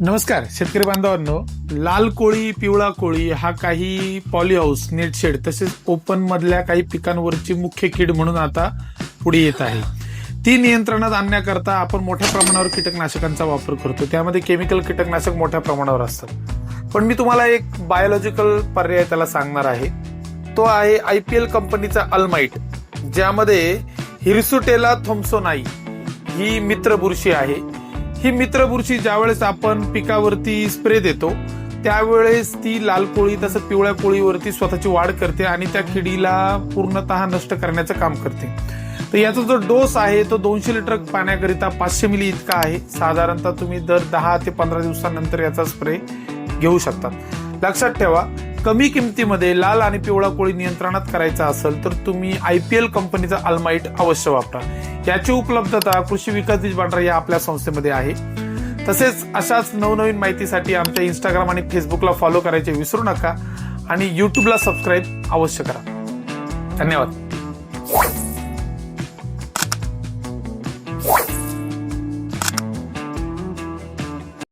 नमस्कार शेतकरी बांधवांनो. लाल कोळी पिवळा कोळी हा काही पॉलीहाऊस नेट शेड तसेच ओपन मधल्या काही पिकांवरची मुख्य कीड म्हणून आता पुढे येत आहे. ती नियंत्रणात आणण्याकरता आपण मोठ्या प्रमाणावर कीटकनाशकांचा वापर करतो. त्यामध्ये केमिकल कीटकनाशक मोठ्या प्रमाणावर असतात. पण मी तुम्हाला एक बायोलॉजिकल पर्याय त्याला सांगणार आहे. तो आहे आय पी एल कंपनीचा अल्माइट ज्यामध्ये हिरसुटेला थोम्सोनाई ही मित्र बुरशी आहे. ही मित्र बुरशी ज्यावेळेस आपण पिकावरती स्प्रे देतो त्यावेळेस ती लाल कोळी तसं पिवळ्या कोळीवरती स्वतःची वाढ करते आणि त्या किडीला पूर्णतः नष्ट करण्याचं काम करते. तर याचा जो डोस आहे तो दोनशे लिटर पाण्याकरिता पाचशे मिली इतका आहे. साधारणतः तुम्ही दर दहा ते पंधरा दिवसानंतर याचा स्प्रे घेऊ शकतात लक्षात ठेवा कमी किमतीमध्ये लाल आणि पिवळा कोळी नियंत्रणात करायचा असेल तर तुम्ही आय पी एल कंपनीचा अल्माइट अवश्य वापरा. याची उपलब्धता कृषी विकास बीज भांडार या आपल्या संस्थेमध्ये आहे. तसेच अशाच नवनवीन माहितीसाठी आमच्या इंस्टाग्राम आणि फेसबुकला फॉलो करायचे विसरू नका आणि युट्यूबला सबस्क्राईब अवश्य करा. धन्यवाद.